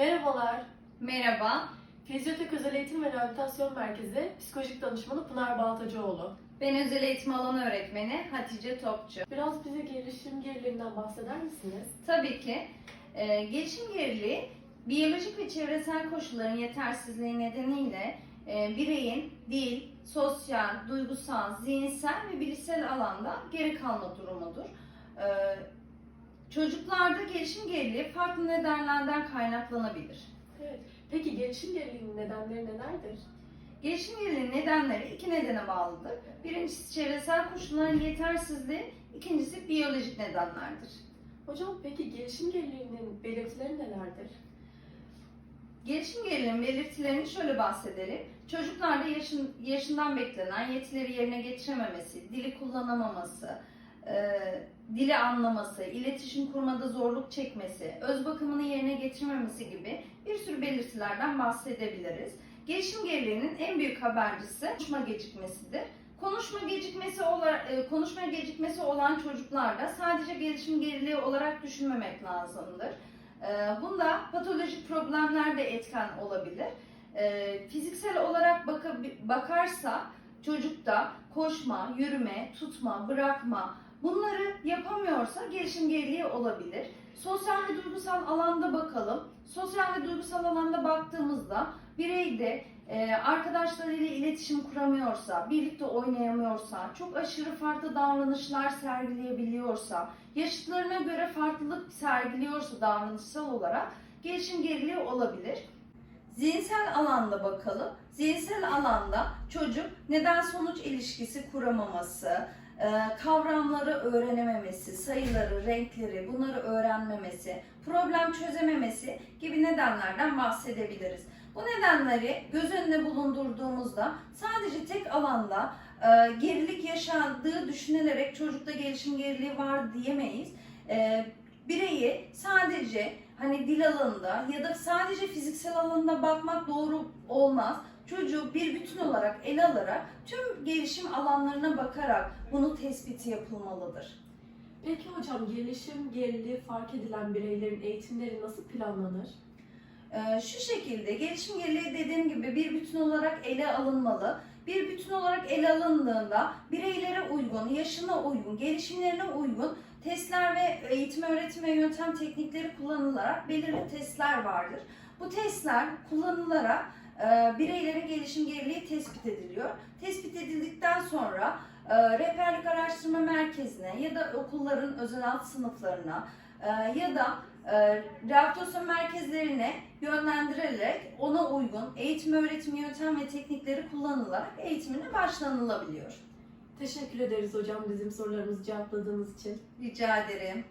Merhabalar. Merhaba, Fizyotek Özel Eğitim ve Rehabilitasyon Merkezi Psikolojik Danışmanı Pınar Baltacıoğlu. ben özel eğitim alanı öğretmeni Hatice Topçu. Biraz bize gelişim gerilerinden bahseder misiniz? Tabii ki e, gelişim geriliği biyolojik ve çevresel koşulların yetersizliği nedeniyle e, bireyin dil, sosyal, duygusal, zihinsel ve bilişsel alanda geri kalma durumudur. E, çocuklarda gelişim geriliği farklı nedenlerden kaynaklanabilir. Evet. Peki gelişim geriliğinin nedenleri nelerdir? Gelişim geriliğinin nedenleri iki nedene bağlıdır. Birincisi çevresel koşulların yetersizliği, ikincisi biyolojik nedenlerdir. Hocam peki gelişim geriliğinin belirtileri nelerdir? Gelişim gerilimi belirtilerini şöyle bahsedelim. Çocuklarda yaşın, yaşından beklenen yetileri yerine getirememesi, dili kullanamaması, e, dili anlaması, iletişim kurmada zorluk çekmesi, öz bakımını yerine getirmemesi gibi bir sürü belirtilerden bahsedebiliriz. Gelişim geriliğinin en büyük habercisi konuşma gecikmesidir. Konuşma gecikmesi olarak, e, konuşma gecikmesi olan çocuklarda sadece gelişim geriliği olarak düşünmemek lazımdır. Ee, Bunda patolojik problemler de etken olabilir. Ee, Fiziksel olarak baka- bakarsa çocukta koşma, yürüme, tutma, bırakma bunları yapamıyorsa gelişim geriliği olabilir. Sosyal ve duygusal alanda bakalım. Sosyal ve duygusal alanda baktığımızda bireyde e, arkadaşlarıyla iletişim kuramıyorsa, birlikte oynayamıyorsa, çok aşırı farklı davranışlar sergileyebiliyorsa, yaşıtlarına göre farklılık sergiliyorsa davranışsal olarak gelişim geriliği olabilir. Zihinsel alanda bakalım. Zihinsel alanda çocuk neden sonuç ilişkisi kuramaması, kavramları öğrenememesi, sayıları, renkleri bunları öğrenmemesi, problem çözememesi gibi nedenlerden bahsedebiliriz. Bu nedenleri göz önüne bulundurduğumuzda sadece tek alanda e, gerilik yaşandığı düşünülerek çocukta gelişim geriliği var diyemeyiz. E, bireyi sadece hani dil alanında ya da sadece fiziksel alanına bakmak doğru olmaz. Çocuğu bir bütün olarak ele alarak tüm gelişim alanlarına bakarak bunu tespiti yapılmalıdır. Peki hocam gelişim geriliği fark edilen bireylerin eğitimleri nasıl planlanır? Ee, şu şekilde gelişim geriliği dediğim gibi bir bütün olarak ele alınmalı. Bir bütün olarak ele alındığında bireylere uygun, yaşına uygun, gelişimlerine uygun testler ve eğitim öğretim ve yöntem teknikleri kullanılarak belirli testler vardır. Bu testler kullanılarak e, bireylerin gelişim geriliği tespit ediliyor. Tespit edildikten sonra e, rehberlik araştırma merkezine ya da okulların özel alt sınıflarına e, ya da e, rehabilitasyon merkezlerine yönlendirilerek ona uygun eğitim öğretim yöntem ve teknikleri kullanılarak eğitimine başlanılabiliyor. Teşekkür ederiz hocam bizim sorularımızı cevapladığınız için. Rica ederim.